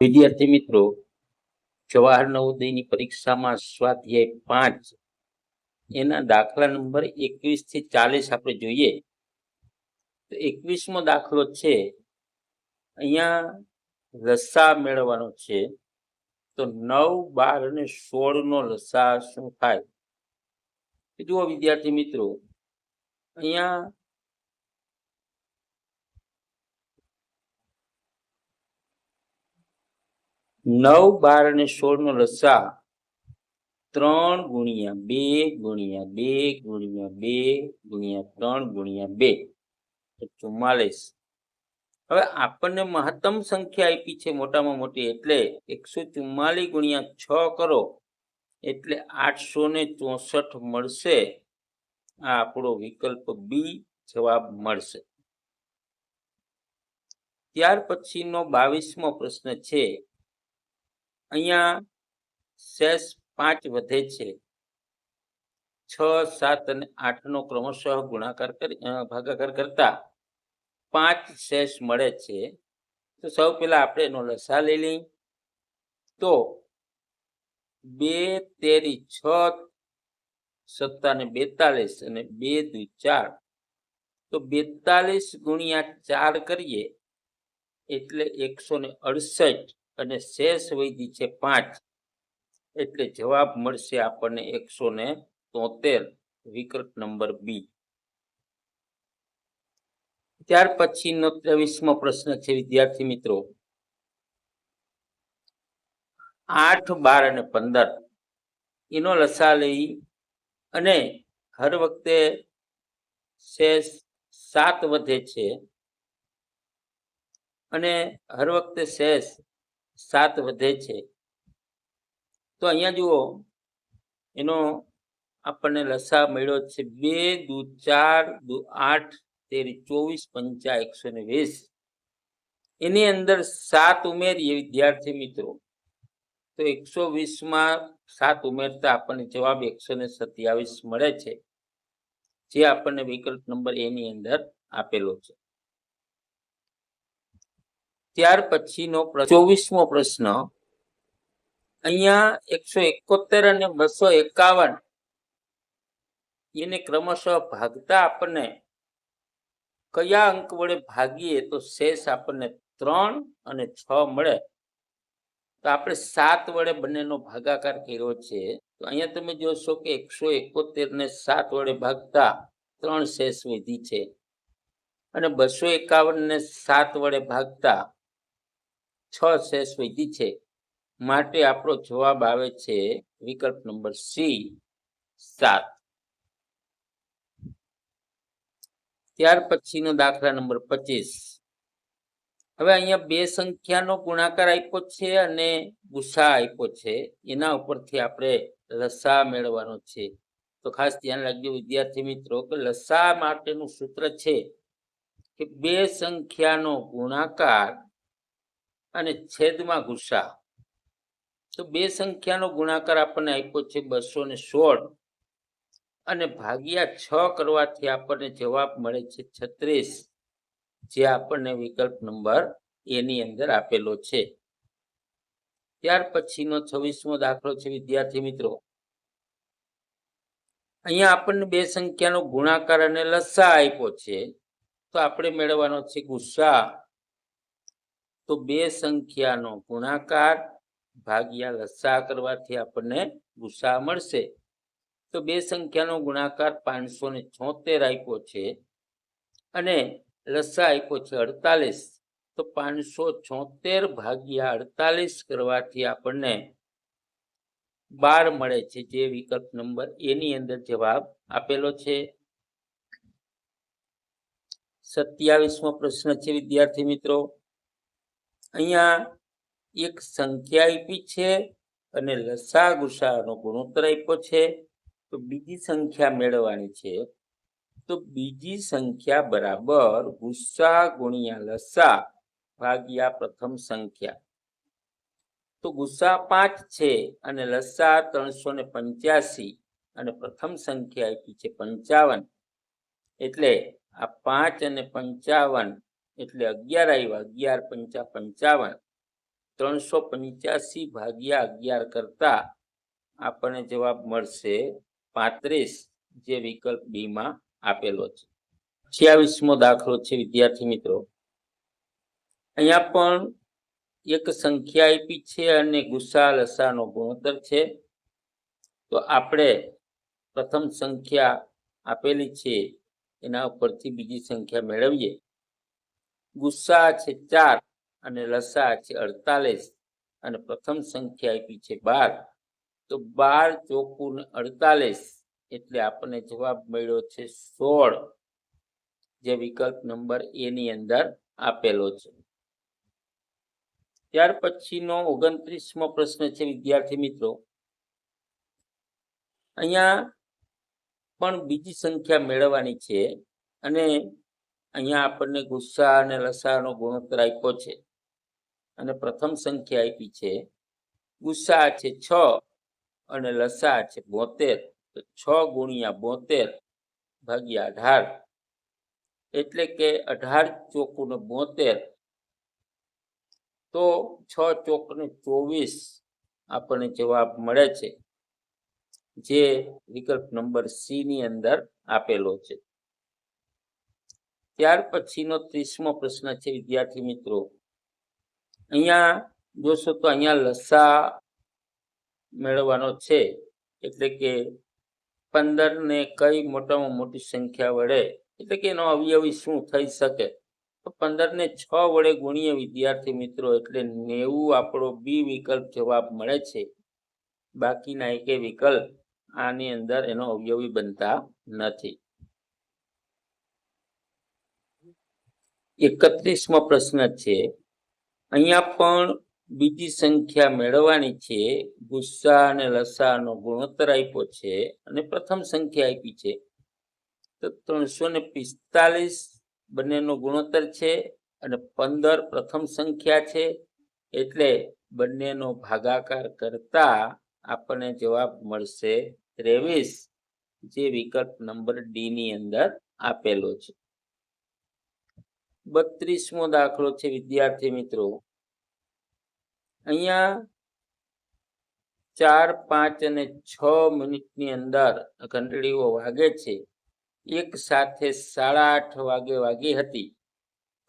વિદ્યાર્થી મિત્રો, જવાહર નવોદયની પરીક્ષામાં સ્વાધ્યાય પાંચ, એના દાખલા નંબર એકવીસથી ચાલીસ આપણે જોઈએ. તો એકવીસમો દાખલો છે, અહીંયા લસા મેળવવાનો છે. તો નવ, બાર અને સોળ નો લસા શું થાય? જુઓ વિદ્યાર્થી મિત્રો, અહીંયા નવ, બાર અને સોળ નો લસા ત્રણ ગુણ્યા બે ગુણ્યા બે ગુણ્યા બે ગુણ્યા ત્રણ ગુણ્યા બે. ચુમ્માલીસ. હવે આપણને મહત્તમ સંખ્યા આપી છે મોટામાં મોટી એટલે એકસો ચુમ્માલીસ ગુણ્યા છ કરો એટલે આઠસો ને ચોસઠ મળશે. આ આપણો વિકલ્પ બી જવાબ મળશે. ત્યાર પછીનો બાવીસમો પ્રશ્ન છે. અહીંયા શેષ પાંચ વધે છે. છ, સાત અને આઠ નો ક્રમશઃ ગુણાકાર કરી ભાગાકાર કરતા પાંચ શેષ મળે છે. તો સૌ પહેલા આપણે એનો લસા લઈ લઈ તો બે, તેરી, છ, સત્તા ને બેતાલીસ અને બે, દુ, ચાર. તો બેતાલીસ ગુણ્યા ચાર કરીએ એટલે એકસો ને અડસઠ. અને શેષ વૈધી છે પાંચ. એટલે જવાબ મળશે આપણને એકસો ને તોતેર. વિકલ્પ નંબર બી. ત્યાર પછીનો ત્રેવીસમો પ્રશ્ન છે, વિદ્યાર્થી મિત્રો. આઠ, બાર અને પંદર. એનો લસા લઈ અને હર વખતે શેષ સાત વધે છે. અને હર વખતે શેષ સાત વધે છે. તો અહીંયા જુઓ, એનો આપણને લસા મળ્યો છે બે દુ ચાર દુ આઠ તેરી ચોવીસ પંચા એકસો ને વીસ. એની અંદર સાત ઉમેરીએ વિદ્યાર્થી મિત્રો. તો એકસો વીસમાં સાત ઉમેરતા આપણને જવાબ એકસો ને સત્યાવીસ મળે છે. જે આપણને વિકલ્પ નંબર એની અંદર આપેલો છે. ત્યાર પછીનો ચોવીસમો પ્રશ્ન, અહીંયા એકસો એકોતેર અને બસો એકાવન, એને ક્રમશઃ ભાગતા આપણને કયા અંક વડે ભાગીએ તો શેષ આપણને ત્રણ અને છ મળે? તો આપણે સાત વડે બંનેનો ભાગાકાર કર્યો છે. તો અહીંયા તમે જોશો કે એકસો એકોતેર ને સાત વડે ભાગતા ત્રણ શેષ વિધિ છે. અને બસો એકાવન ને સાત વડે ભાગતા છ શેષ વિધિ છે. માટે આપણો જવાબ આવે છે વિકલ્પ નંબર સી, સાત. ત્યાર પછીનો દાખલા નંબર પચીસ. હવે અહીંયા બે સંખ્યાનો ગુણાકાર આપ્યો છે અને ગુસા આપ્યો છે. એના ઉપરથી આપણે લસા મેળવવાનો છે. તો ખાસ ધ્યાન રાખજો વિદ્યાર્થી મિત્રો કે લસા માટેનું સૂત્ર છે કે બે સંખ્યાનો ગુણાકાર અને છેદમાં ગુસ્સા. તો બે સંખ્યાનો ગુણાકાર આપણને આપ્યો છે બસો ને સોળ. અને ભાગ્યા છ કરવાથી આપણને જવાબ મળે છે છત્રીસ, જે આપણને વિકલ્પ નંબર એની અંદર આપેલો છે. ત્યાર પછીનો છવ્વીસમો દાખલો છે વિદ્યાર્થી મિત્રો. અહીંયા આપણને બે સંખ્યાનો ગુણાકાર અને લસા આપ્યો છે. તો આપણે મેળવવાનો છે ગુસ્સા. તો બે સંખ્યાનો ગુણાકાર ભાગ્યા લસા કરવાથી આપણને ગુસ્સા મળશે. તો બે સંખ્યાનો ગુણાકાર પાંચસો ને છોતેર આપ્યો છે અને લસા આપ્યો છે અડતાલીસ. તો પાંચસો છોતેર ભાગ્યા અડતાલીસ કરવાથી આપણને બાર મળે છે જે વિકલ્પ નંબર એની અંદર જવાબ આપેલો છે. સત્યાવીસમો પ્રશ્ન છે વિદ્યાર્થી મિત્રો. અહીંયા એક સંખ્યા આપી છે અને લસા ગુસાનો ગુણોત્તર આપ્યો છે. તો બીજી સંખ્યા મેળવવાની છે. તો બીજી સંખ્યા બરાબર ગુસ્સા ગુણ્યા લસા ભાગ્યા પ્રથમ સંખ્યા. તો ગુસ્સા પાંચ છે અને લસા ત્રણસો ને પંચ્યાસી અને પ્રથમ સંખ્યા આપી છે પંચાવન. એટલે આ પાંચ અને પંચાવન એટલે અગિયાર આવ્યા અગિયાર પંચા પંચાવન. ત્રણસો પંચ્યાસી ભાગ્યા અગિયાર કરતા આપણને જવાબ મળશે પાંત્રીસ, જે વિકલ્પ બીમાં આપેલો છે. છ્યાવીસમો દાખલો છે, વિદ્યાર્થી મિત્રો. અહીંયા પણ એક સંખ્યા આપી છે અને ગુસા લસાનો ગુણોત્તર છે. તો આપણે પ્રથમ સંખ્યા આપેલી છે, એના ઉપરથી બીજી સંખ્યા મેળવીએ. ગુસ્સા છે ચાર અને લસા છે અડતાલીસ અને પ્રથમ સંખ્યા આપી છે બાર. તો બાર ચોકું અડતાલીસ એટલે આપણને જવાબ મળ્યો છે સોળ, જે વિકલ્પ નંબર એ ની અંદર આપેલો છે. ત્યાર પછીનો ઓગણત્રીસમો પ્રશ્ન છે, વિદ્યાર્થી મિત્રો. અહીંયા પણ બીજી સંખ્યા મેળવવાની છે અને અહીંયા આપણને ગુસ્સા અને લસાનો ગુણોત્તર આપ્યો છે. અને પ્રથમ સંખ્યા આપી છે. ગુસ્સા છે છ અને લસા છે બોતેર. તો છ ગુણ્યા બોતેર ભાગ્યા અઢાર. એટલે કે અઢાર ચોકુને બોતેર. તો છ ચોકને ચોવીસ આપણને જવાબ મળે છે. જે વિકલ્પ નંબર સી ની અંદર આપેલો છે. ત્યાર પછીનો ત્રીસમો પ્રશ્ન છે, વિદ્યાર્થી મિત્રો. અહીંયા જોશો તો અહીંયા લસા મેળવવાનો છે, એટલે કે પંદર ને કઈ મોટામાં મોટી સંખ્યા વડે, એટલે કે એનો અવયવી શું થઈ શકે? તો પંદર ને છ વડે ગુણીએ વિદ્યાર્થી મિત્રો, એટલે નેવું આપણો બી વિકલ્પ જવાબ મળે છે. બાકીના એકે વિકલ્પ આની અંદર એનો અવયવી બનતા નથી. એકત્રીસમો પ્રશ્ન છે. અહીંયા પણ બીજી સંખ્યા મેળવવાની છે. ગુસ્સા અને લસાનો ગુણોત્તર આપ્યો છે અને પ્રથમ સંખ્યા આપી છે. તો ત્રણસો ને પિસ્તાલીસ બંનેનો ગુણોત્તર છે અને પંદર પ્રથમ સંખ્યા છે. એટલે બંનેનો ભાગાકાર કરતા આપણને જવાબ મળશે ત્રેવીસ, જે વિકલ્પ નંબર ડી ની અંદર આપેલો છે. બત્રીસમો દાખલો છે, વિદ્યાર્થી મિત્રો. અહીંયા ચાર, પાંચ અને છ મિનિટની અંદર ઘંટડીઓ વાગે છે. એક સાથે સાડા આઠ વાગે વાગી હતી.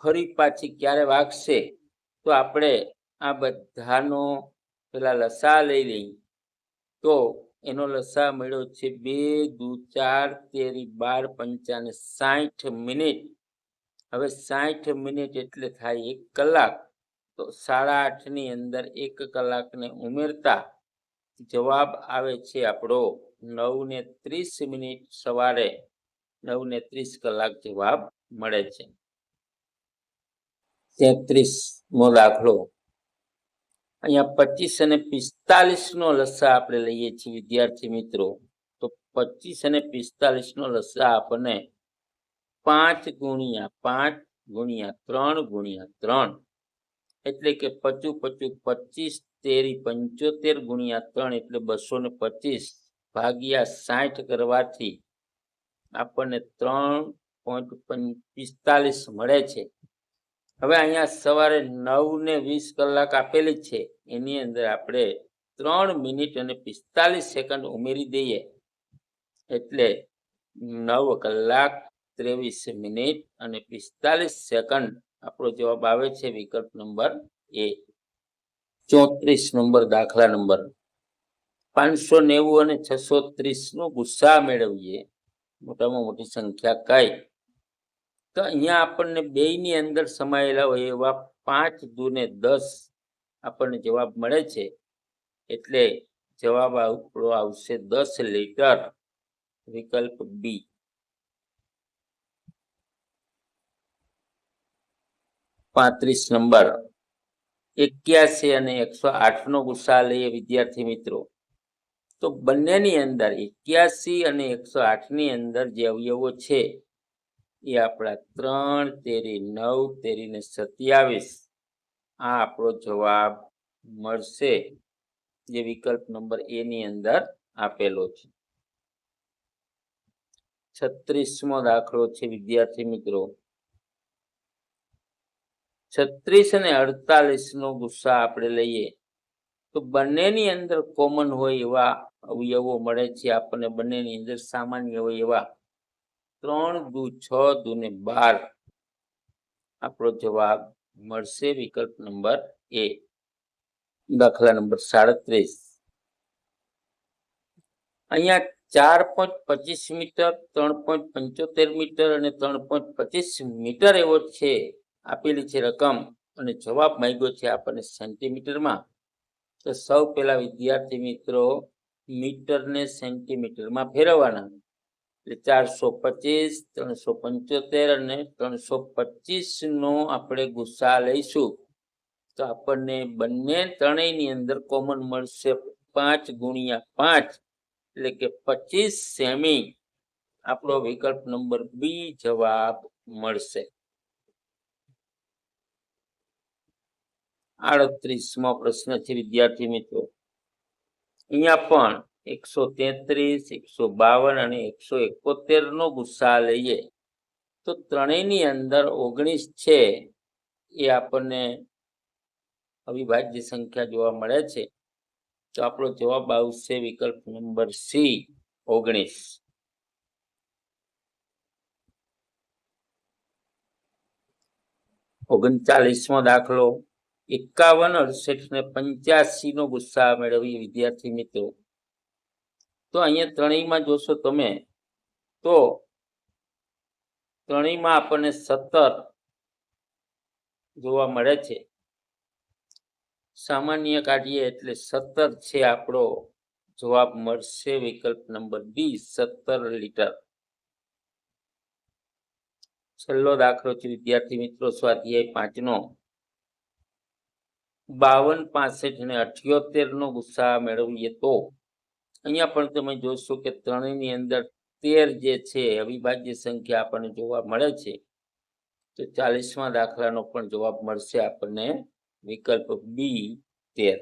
ફરી પાછી ક્યારે વાગશે? તો આપણે આ બધાનો પેલા લસા લઈ લઈ તો એનો લસા મળ્યો છે બે દુ ચાર તેરી બાર પંચાને સાઠ મિનિટ. હવે સાઠ મિનિટ એટલે થાય એક કલાક. તો સાડા આઠની અંદર એક કલાકને ઉમેરતા જવાબ આવે છે આપણો નવ ને ત્રીસ મિનિટ સવારે નવ ને ત્રીસ કલાક જવાબ મળે છે. તેત્રીસ મો દાખલો. અહીંયા પચીસ અને પિસ્તાલીસ નો લસા આપણે લઈએ છીએ, વિદ્યાર્થી મિત્રો. તો પચીસ અને પિસ્તાલીસ નો લસા આપણને પાંચ ગુણ્યા પાંચ ગુણ્યા ત્રણ ગુણ્યા ત્રણ. એટલે કે પચું પચું પચીસ તેરી પંચોતેર ગુણ્યા ત્રણ એટલે બસો ને પચીસ ભાગ્યા સાઠ કરવાથી આપણને ત્રણ પોઈન્ટ પિસ્તાલીસ મળે છે. હવે અહીંયા સવારે નવ ને વીસ કલાક આપેલી છે. એની અંદર આપણે ત્રણ મિનિટ અને પિસ્તાલીસ સેકન્ડ ઉમેરી દઈએ. એટલે નવ કલાક ત્રેવીસ મિનિટ અને પિસ્તાલીસ સેકન્ડ. આપણો જવાબ આવે છે વિકલ્પ નંબર એ. ચોત્રીસ નંબર દાખલા નંબર. પાંચસો નેવું અને છસો ત્રીસનો ગુસ્સા મેળવીએ. મોટામાં મોટી સંખ્યા કઈ. તો અહીંયા આપણને બે ની અંદર સમાયેલા હોય એવા પાંચ દુને દસ આપણને જવાબ મળે છે. એટલે જવાબ આપણો આવશે દસ લીટર. વિકલ્પ બી. પાંત્રીસ નંબર. એક્યાસી અને એકસો આઠ નો ગુસ્સા લઈએ વિદ્યાર્થી મિત્રો. તો બંનેની અંદર એક્યાસી અને એકસો આઠની અંદર જે અવયવો છે, એ આપણા ત્રણ, તેરી નવ, તેરી ને સત્યાવીસ. આ આપણો જવાબ મળશે જે વિકલ્પ નંબર એ ની અંદર આપેલો છે. છત્રીસમો દાખલો છે વિદ્યાર્થી મિત્રો. છત્રીસ અને અડતાલીસ નો ગુસ્સા આપણે લઈએ, તો બંનેની અંદર કોમન હોય એવા અવયવો મળે છે, આપણને બંનેની અંદર સામાન્ય હોય એવા. ત્રણ દુ છ દુ ને બાર. આપણો જવાબ મળશે વિકલ્પ નંબર એ. દાખલા નંબર સાડત્રીસ. અહીંયા ચાર પોઈન્ટ પચીસ મીટર, ત્રણ પોઈન્ટ પંચોતેર મીટર અને ત્રણ પોઈન્ટ પચીસ મીટર એવો છે. આપેલી છે રકમ અને જવાબ માંગ્યો છે આપણને સેન્ટીમીટરમાં. તો સૌ પહેલા વિદ્યાર્થી મિત્રો, મીટરને સેન્ટીમીટરમાં ફેરવવાના. એટલે ચારસો પચીસ, ત્રણસો પંચોતેર અને ત્રણસો પચીસનો આપણે ગુસ્સા લઈશું. તો આપણને બંને ત્રણેયની અંદર કોમન મળશે પાંચ ગુણ્યા પાંચ, એટલે કે પચીસ સેમી. આપણો વિકલ્પ નંબર બી જવાબ મળશે. આડત્રીસમો પ્રશ્ન છે, વિદ્યાર્થી મિત્રો. અહીંયા પણ એકસો તેત્રીસ, એકસો બાવન અને એકસો એકોતેર નો ગુસ્સા લઈએ. તો ત્રણેયની અંદર ઓગણીસ છે, એ આપણને અવિભાજ્ય સંખ્યા જોવા મળે છે. તો આપણો જવાબ આવશે વિકલ્પ નંબર સી, ઓગણીસ. ઓગણચાલીસમો દાખલો. એકાવન અડસઠ ને પંચ્યાસી નો ગુસ્સા મેળવી વિદ્યાર્થી મિત્રો. તો અહીંયા ત્રણેયમાં જોશો તમે, તો ત્રણેયમાં આપણને સત્તર જોવા મળે છે. સામાન્ય કાઢીએ એટલે સત્તર છે આપણો જવાબ મળશે વિકલ્પ નંબર બી, સત્તર લીટર. છેલ્લો દાખલો છે વિદ્યાર્થી મિત્રો, સ્વાધ્યાય પાંચનો. બાવન, પાસઠ અને અઠ્યોતેરનો ગુસ્સા મેળવીએ તો? અહીંયા પણ તમે જોશો કે ત્રણેયની અંદર તેર જે છે, અવિભાજ્ય સંખ્યા આપણને જોવા મળે છે. તો ચાલીસમાં દાખલાનો પણ જવાબ મળશે આપણને વિકલ્પ બી તેર.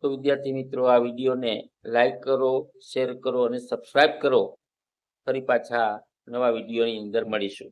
તો વિદ્યાર્થી મિત્રો, આ વિડીયોને લાઈક કરો, શેર કરો અને સબસ્ક્રાઈબ કરો. ફરી પાછા નવા વિડીયોની અંદર મળીશું.